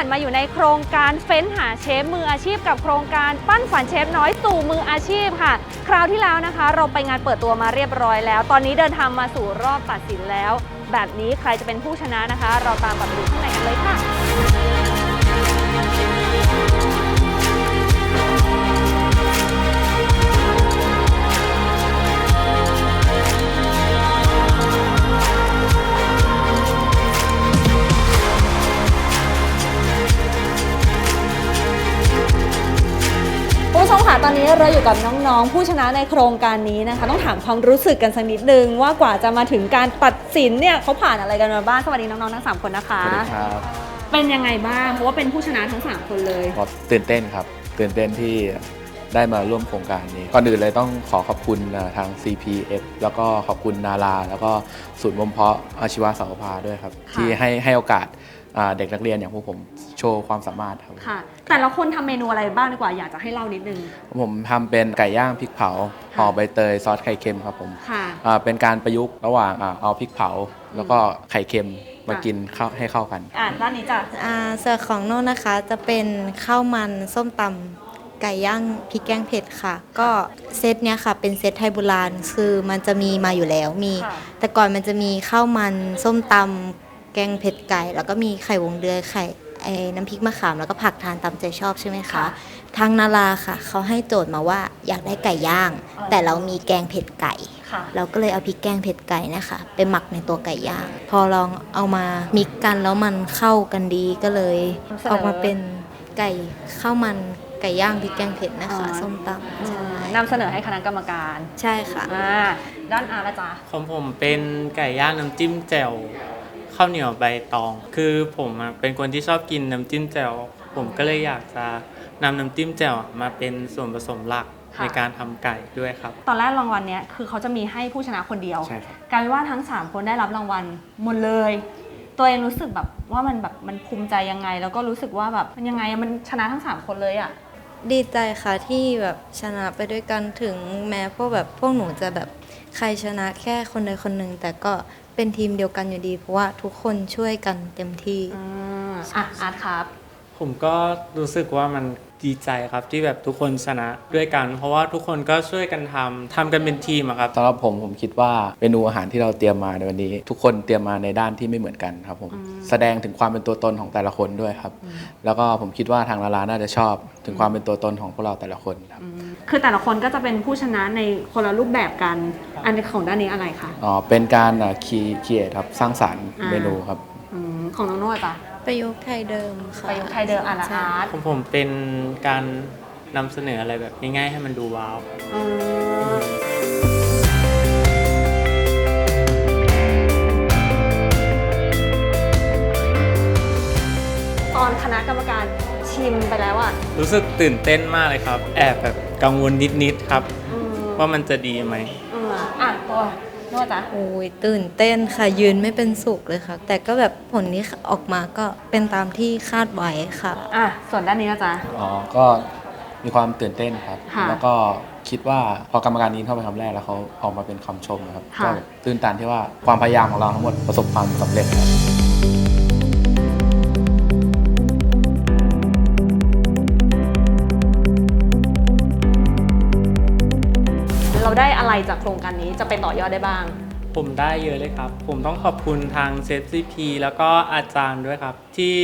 ันนี้นะคะปั่นมาอยู่ในโครงการเฟ้นหาเชฟมืออาชีพกับโครงการปั้นฝันเชฟน้อยสู่มืออาชีพค่ะ คราวที่แล้วนะคะ เราไปงานเปิดตัวมาเรียบร้อยแล้ว ตอนนี้เดินทางมาสู่รอบตัดสินแล้ว แบบนี้ใครจะเป็นผู้ชนะนะคะ เราตามกลับไปดูข้างในกันเลยค่ะ เราอยู่กับน้องๆ ผู้ชนะในโครงการนี้นะคะ ต้องถามความรู้สึกกันสักนิดนึงว่ากว่าจะมาถึงการตัดสินเนี่ยเขาผ่านอะไรกันมาบ้างสวัสดีน้องๆทั้งสามคนนะคะ สวัสดีครับเป็นยังไงบ้างเพราะว่าเป็นผู้ชนะทั้งสามคนเลย ก็ตื่นเต้นครับ ตื่นเต้นที่ได้มาร่วมโครงการนี้ ก่อนอื่นเลยต้องขอขอบคุณอ่าทาง CPF แล้วก็ขอบคุณนารา แล้วก็ศูนย์บ่มเพาะอาชีวะสาวภาด้วยครับค่ะที่ให้ให้โอกาส อ่าเด็กนักเรียนอย่างพวกผมโชว์ความสามารถครับ ค่ะ แต่ละคนทำเมนูอะไรบ้างดีกว่าอยากจะให้เล่านิดนึง ผมทำเป็นไก่ย่างพริกเผาค่ะห่อใบเตยซอสไข่เค็มครับผมค่ะ อ่าเป็นการประยุกต์ระหว่างอ่าเอาพริกเผา แล้วก็ไข่เค็มมาค่ะกินเข้าให้เข้ากัน อ่านด้านนี้จ้ะอ่าส่วนของโน่นนะคะจะเป็นข้าวมันส้มตำไก่ย่างพริกแกงเผ็ดค่ะ ก็เซตเนี้ยค่ะ เป็นเซตไทยโบราณคือมันจะมีมาอยู่แล้วมี ค่ะ แต่ก่อนมันจะมีข้าวมันส้มตำ แกงเผ็ดไก่ แล้วก็มีไข่วงเดือยไข่ไอ้น้ำพริกมะขามแล้วก็ผักทานตามใจชอบใช่ไหมคะ ทางนาราค่ะ เขาให้โจทย์มาว่าอยากได้ไก่ย่าง แต่เรามีแกงเผ็ดไก่ ค่ะ เราก็เลยเอาพริกแกงเผ็ดไก่นะคะไปหมักในตัวไก่ย่าง พอลองเอามามิกกันแล้วมันเข้ากันดีก็เลยนำเสนอ ออกมาเป็นไก่ข้าวมันไก่ย่างพริกแกงเผ็ดนะคะอ๋อส้มตอืมนำเสนอให้คณะกรรมการำใช่ค่ะ อ่าด้านอาร์ละจ้ะของผมเป็นไก่ย่างน้ำจิ้มแจ่ว ข้าวเหนียวใบตอง คือผมอะเป็นคนที่ชอบกินน้ำจิ้มแจ่วผมก็เลยอยากจะนำน้ำจิ้มแจ่วมาเป็นส่วนผสมหลักค่ะในการทำไก่ด้วยครับ ตอนแรกรางวัลเนี้ยคือเขาจะมีให้ผู้ชนะคนเดียวใช่ครับ กลายเป็นว่าทั้ง 3 คนได้รับรางวัลหมดเลย ตัวเองรู้สึกแบบว่ามันแบบมันภูมิใจยังไง แล้วก็รู้สึกว่าแบบมันยังไงอะมันชนะทั้ง 3 คนเลยอะดีใจค่ะที่แบบชนะไปด้วยกันถึงแม้พวกแบบพวกหนูจะแบบ ใครชนะแค่คนใดคนหนึ่ง แต่ก็เป็นทีมเดียวกันอยู่ดี เพราะว่าทุกคนช่วยกันเต็มที่อืมอะอาร์ตครับ ผมก็รู้สึกว่ามันดีใจครับที่แบบทุกคนชนะด้วยกัน เพราะว่าทุกคนก็ช่วยกันทำทำกันเป็นทีมอะครับ สำหรับผมผมคิดว่าเมนูอาหารที่เราเตรียมมาในวันนี้ ทุกคนเตรียมมาในด้านที่ไม่เหมือนกันครับผมอืมแสดงถึงความเป็นตัวตนของแต่ละคนด้วยครับ แล้วก็ผมคิดว่าทางลาลาน่าจะชอบ ถึงความเป็นตัวตนของพวกเราแต่ละคนครับอืมคือแต่ละคนก็จะเป็นผู้ชนะในคนละรูปแบบกัน อันของด้านนี้อะไรคะ อ๋อเป็นการคีคีเอทครับสร้างสรรค์อ่าเมนูครับ อืมของน้องโน้ตจ้ะ ประยุกต์ไทยเดิมค่ะประยุกต์ไทยเดิมอะละใช่อาร์ตของผมเป็นการนำเสนออะไรแบบง่ายๆให้มันดูว้าว อืมตอนคณะกรรมการชิมไปแล้วอะรู้สึกตื่นเต้นมากเลยครับ แอบแบบกังวลนิดๆครับ อืมว่ามันจะดีไหมอืมอะตัว โน้ตจ้ะโอ้ยตื่นเต้นค่ะยืนไม่เป็นสุขเลยค่ะ แต่ก็แบบผลที่ออกมาก็เป็นตามที่คาดไว้ค่ะ อะส่วนด้านนี้นะจ๊ะ อ๋อ ก็มีความตื่นเต้นครับ ค่ะแล้วก็คิดว่าพอกรรมการนี้เข้าไปคำแรกแล้วเขาออกมาเป็นคำชมนะครับ ค่ะ ก็ตื่นตันที่ว่าความพยายามของเราทั้งหมดประสบความสำเร็จครับ อะไรจากโครงการนี้จะไปต่อยอดได้บ้าง ผมได้เยอะเลยครับ ผมต้องขอบคุณทางเซฟซีพีแล้วก็อาจารย์ด้วยครับ ที่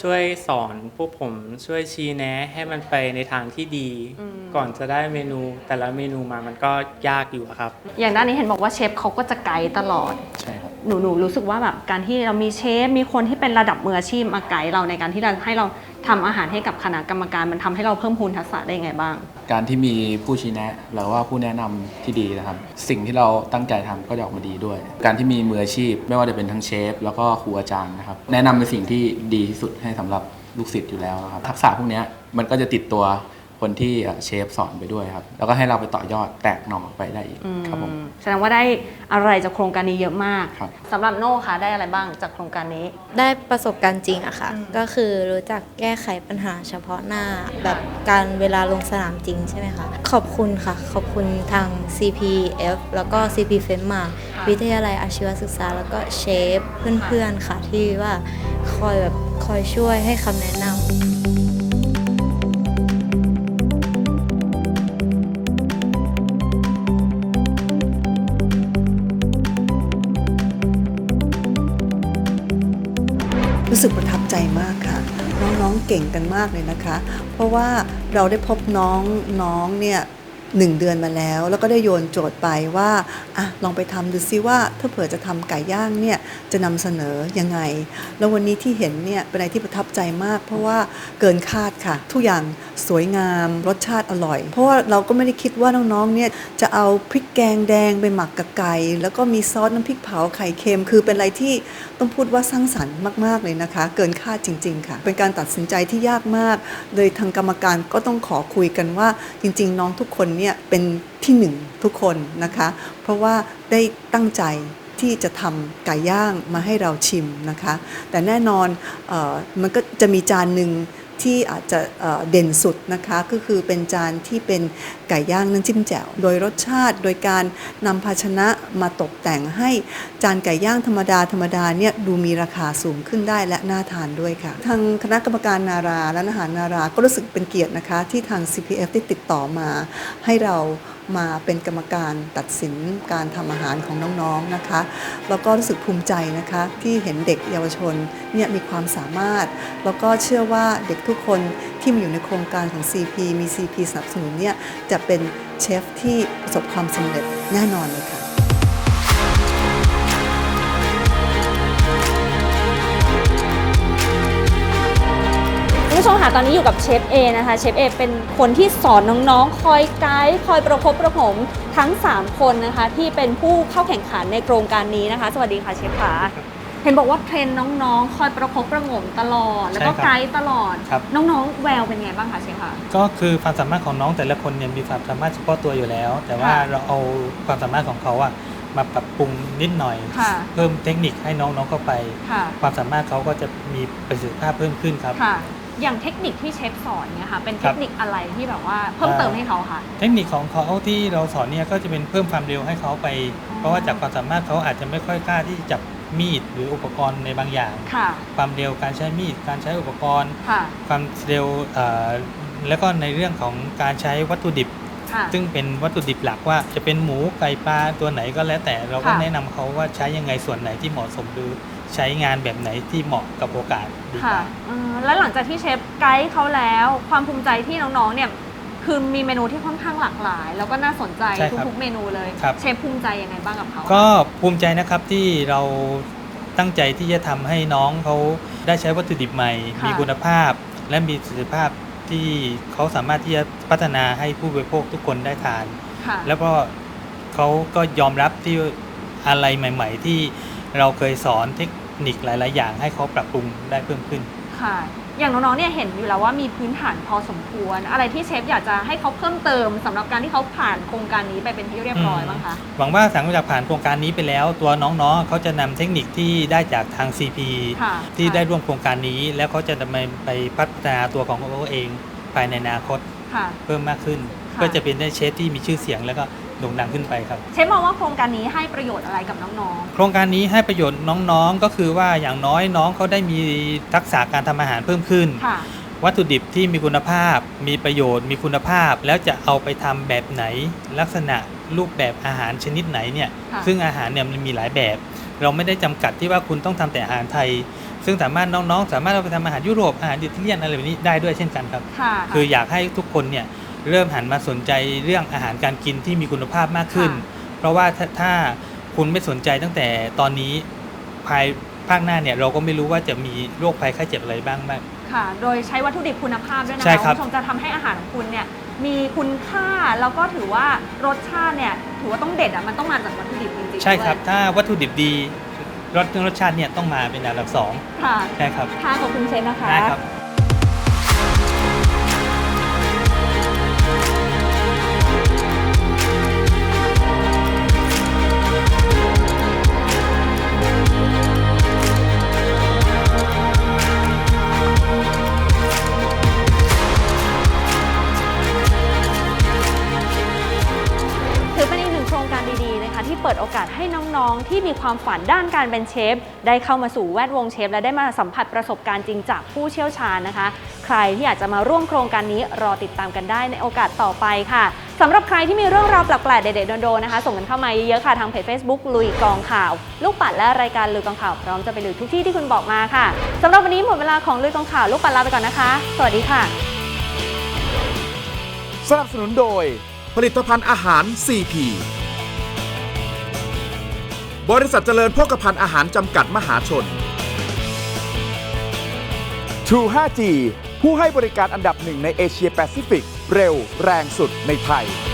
ช่วยสอนพวกผมช่วยชี้แนะให้มันไปในทางที่ดี อืม ก่อนจะได้เมนูแต่ละเมนูมามันก็ยากอยู่ครับ อย่างด้านนี้เห็นบอกว่าเชฟเขาก็จะไกด์ตลอด ใช่ครับหนูหนูรู้สึกว่าแบบการที่เรามีเชฟมีคนที่เป็นระดับมืออาชีพมาไกด์เราในการที่เราให้เรา ทำอาหารให้กับคณะกรรมการมันทำให้เราเพิ่มพูนทักษะได้ไงบ้าง การที่มีผู้ชี้แนะหรือว่าผู้แนะนำที่ดีนะครับ สิ่งที่เราตั้งใจทำก็จะออกมาดีด้วย การที่มีมืออาชีพ ไม่ว่าจะเป็นทั้งเชฟ แล้วก็ครูอาจารย์นะครับ แนะนำในสิ่งที่ดีที่สุดให้สำหรับลูกศิษย์อยู่แล้วนะครับทักษะพวกนี้มันก็จะติดตัว คนที่เอ่อเชฟสอนไปด้วยครับ แล้วก็ให้เราไปต่อยอดแตกหน่อไปได้อีกครับผมอืมแสดงว่าได้อะไรจากโครงการนี้เยอะมากครับ สำหรับโน่ค่ะได้อะไรบ้างจากโครงการนี้ ได้ประสบการณ์จริงอะค่ะ ก็คือรู้จักแก้ไขปัญหาเฉพาะหน้า แบบการเวลาลงสนามจริงใช่ไหมคะ ขอบคุณค่ะ ขอบคุณทาง CPF แล้วก็ CP f e m มาวิทยาลัยอาชีวศึกษา แล้วก็เชฟเพื่อนๆค่ะที่ว่าคอยแบบคอยช่วยให้คำแนะนำ รู้สึกประทับใจมากค่ะ น้องๆเก่งกันมากเลยนะคะ เพราะว่าเราได้พบน้องน้องเนี่ย หนึ่งเดือนมาแล้ว แล้วก็ได้โยนโจทย์ไปว่าอะลองไปทำดูซิว่าถ้าเผื่อจะทำไก่ย่างเนี่ยจะนำเสนอยังไง แล้ววันนี้ที่เห็นเนี่ยเป็นอะไรที่ประทับใจมาก เพราะว่าเกินคาดค่ะ ทุกอย่างสวยงามรสชาติอร่อย เพราะว่าเราก็ไม่ได้คิดว่าน้องๆเนี่ยจะเอาพริกแกงแดงไปหมักกับไก่แล้วก็มีซอสน้ำพริกเผาไข่เค็ม คือเป็นอะไรที่ต้องพูดว่าสร้างสรรค์มากๆเลยนะคะ เกินคาดจริง ๆ ค่ะ เป็นการตัดสินใจที่ยากมากเลยทางกรรมการก็ต้องขอคุยกันว่าจริง ๆ น้องทุกคนเนี่ยเป็นที่หนึ่งทุกคนนะคะ เพราะว่าได้ตั้งใจที่จะทำไก่ย่างมาให้เราชิมนะคะ แต่แน่นอนออมันก็จะมีจานหนึ่ง ที่อาจจะเด่นสุดนะคะก็คือเป็นจานที่เป็นไก่ย่างน้ำจิ้มแจ่วโดยรสชาติโดยการนำภาชนะมาตกแต่งให้จานไก่ย่างธรรมดาธรรมดาเนี่ยดูมีราคาสูงขึ้นได้และน่าทานด้วยค่ะ ทางคณะกรรมการนาราและอาหารนาราก็รู้สึกเป็นเกียรตินะคะ ที่ทาง CPF ได้ติดต่อมาให้เรา มาเป็นกรรมการตัดสินการทำอาหารของน้องๆนะคะ แล้วก็รู้สึกภูมิใจนะคะที่เห็นเด็กเยาวชนเนี่ยมีความสามารถ แล้วก็เชื่อว่าเด็กทุกคนที่มาอยู่ในโครงการของ CP มี CP สนับสนุนเนี่ยจะเป็นเชฟที่ประสบความสำเร็จแน่นอนเลยค่ะ ผู้ชมค่ะตอนนี้อยู่กับเชฟเอนะคะเชฟเอเป็นคนที่สอนน้องๆ คอยไกด์คอยประคบประหงมทั้ง 3 คนนะคะที่เป็นผู้เข้าแข่งขันในโครงการนี้นะคะ สวัสดีค่ะเชฟขาเห็นบอกว่าเทรนน้องๆ คอยประคบประหงมตลอด แล้วก็ใช่ครับไกด์ตลอดครับน้องๆ แววเป็นไงบ้างคะเชฟคะก็คือความสามารถของน้องแต่ละคนเนี่ยมีความสามารถเฉพาะตัวอยู่แล้ว แต่ว่าค่ะเราเอาความสามารถของเขาอะมาปรับปรุงนิดหน่อยค่ะเพิ่มเทคนิคให้น้องๆเข้าไปค่ะความสามารถเขาก็จะมีประสิทธิภาพเพิ่มขึ้นครับค่ะ อย่างเทคนิคที่เชฟสอนเนี่ยค่ะเป็นเทครัคบนิคอะไรที่แบบว่าเพิ่มเติมให้เขาคะเทคนิคของเขาที่เราสอนเนี่ยก็จะเป็นเพิ่มความเร็วให้เขาไปอ๋อเพราะว่าจากความสามารถเขาอาจจะไม่ค่อยกล้าที่จะจับมีดหรืออุปกรณ์ในบางอย่างค่ะความเร็วการใช้มีดการใช้อุปกรณ์ค่ะความเร็วเอ่อแล้วก็ในเรื่องของการใช้วัตถุดิบค่ะซึ่งเป็นวัตถุดิบหลักว่าจะเป็นหมูไก่ปลาตัวไหนก็แล้วแต่เราก็ค่ะแนะนำเขาว่าใช้ยังไงส่วนไหนที่เหมาะสมหรือ ใช้งานแบบไหนที่เหมาะกับโอกาสดีกค่ะว่าเออแล้วหลังจากที่เชฟไกด์เขาแล้ว ความภูมิใจที่น้องๆ เนี่ย คือมีเมนูที่ค่อนข้างหลากหลาย แล้วก็น่าสนใจใช่ครับทุกๆ เมนูเลย ครับ เชฟภูมิใจยังไงบ้างกับเขาก็ภูมิใจนะครับที่เราตั้งใจที่จะทำให้น้องเขาได้ใช้วัตถุดิบใหม่ค่ะมีคุณภาพ และมีประสิทธิภาพที่เขาสามารถที่จะพัฒนาให้ผู้บริโภคทุกคนได้ทาน ค่ะ แล้วก็เขาก็ยอมรับที่อะไรใหม่ ๆ ที่เราเคยสอนเทค นิคหลาย ๆ อย่างให้เขาปรับปรุงได้เพิ่มขึ้น ค่ะ อย่างน้องๆเนี่ยเห็นอยู่แล้วว่ามีพื้นฐานพอสมควร อะไรที่เชฟอยากจะให้เขาเพิ่มเติมสำหรับการที่เขาผ่านโครงการนี้ไปเป็นที่เรียบร้อยบ้างคะหวังว่าสังจากผ่านโครงการนี้ไปแล้ว ตัวน้องๆเขาจะนำเทคนิคที่ได้จากทาง CP ค่ะที่ค่ะได้ร่วมโครงการนี้ แล้วเขาจะดำเนินไปพัฒนาตัวของเขาเองภายในอนาคตค่ะ เพิ่มมากขึ้น ค่ะก็จะเป็นได้เชฟที่มีชื่อเสียงแล้วก็ โด่งดังขึ้นไปครับ เชฟมองว่าโครงการนี้ให้ประโยชน์อะไรกับน้องโครงการนี้ให้ประโยชน์น้องๆ ก็คือว่าอย่างน้อยน้องเขาได้มีทักษะการทำอาหารเพิ่มขึ้น ๆ ค่ะ วัตถุดิบที่มีคุณภาพ มีประโยชน์ มีคุณภาพ แล้วจะเอาไปทำแบบไหน ลักษณะรูปแบบอาหารชนิดไหนเนี่ย ค่ะ ซึ่งอาหารเนี่ยมันมีหลายแบบ เราไม่ได้จำกัดที่ว่าคุณต้องทำแต่อาหารไทย ซึ่งสามารถน้องๆ สามารถเอาไปทำอาหารยุโรป อาหารอิตาเลียนอะไรแบบนี้ได้ด้วยเช่นกันครับ ค่ะ คืออยากให้ทุกคนเนี่ย เริ่มหันมาสนใจเรื่องอาหารการกินที่มีคุณภาพมากขึ้น เพราะว่าถ้าถ้าคุณไม่สนใจตั้งแต่ตอนนี้ภายภาคหน้าเนี่ยเราก็ไม่รู้ว่าจะมีโรคภัยไข้เจ็บอะไรบ้างบ้าง ค่ะ โดยใช้วัตถุดิบคุณภาพด้วยนะใช่คะครัคุบ ณผู้ชมจะทำให้อาหารของคุณเนี่ยมีคุณค่าแล้วก็ถือว่ารสชาติเนี่ยถือว่าต้องเด็ดอะมันต้องมาจากวัตถุดิบจริงๆใช่ครับ ด้วยถ้าวัตถุดิบดีรสรสชาติเนี่ยต้องมาเป็นอันดับสองค่ะใช่ครับ ค่ะขอบคุณเชฟนะคะ ได้ครับ มีความฝันด้านการเป็นเชฟ ได้เข้ามาสู่แวดวงเชฟ และได้มาสัมผัสประสบการณ์จริงจากผู้เชี่ยวชาญนะคะ ใครที่อยากจะมาร่วมโครงการนี้รอติดตามกันได้ในโอกาสต่อไปค่ะสำหรับใครที่มีเรื่องราวแปลกๆเด็ดๆโดนๆนะคะ ส่งกันเข้ามาเยอะๆค่ะทางเพจ Facebook ลุยกองข่าว ลูกปัดและรายการลุยกองข่าวพร้อมจะไปลุยทุกที่ที่คุณบอกมาค่ะสำหรับวันนี้หมดเวลาของลุยกองข่าวลูกปัดลาไปก่อนนะคะ สวัสดีค่ะ สนับสนุนโดย ผลิตภัณฑ์อาหาร CP บริษัทเจริญพกพันธ์อาหารจำกัดมหาชน True 5G ผู้ให้บริการอันดับหนึ่งในเอเชียแปซิฟิก เร็ว แรงสุดในไทย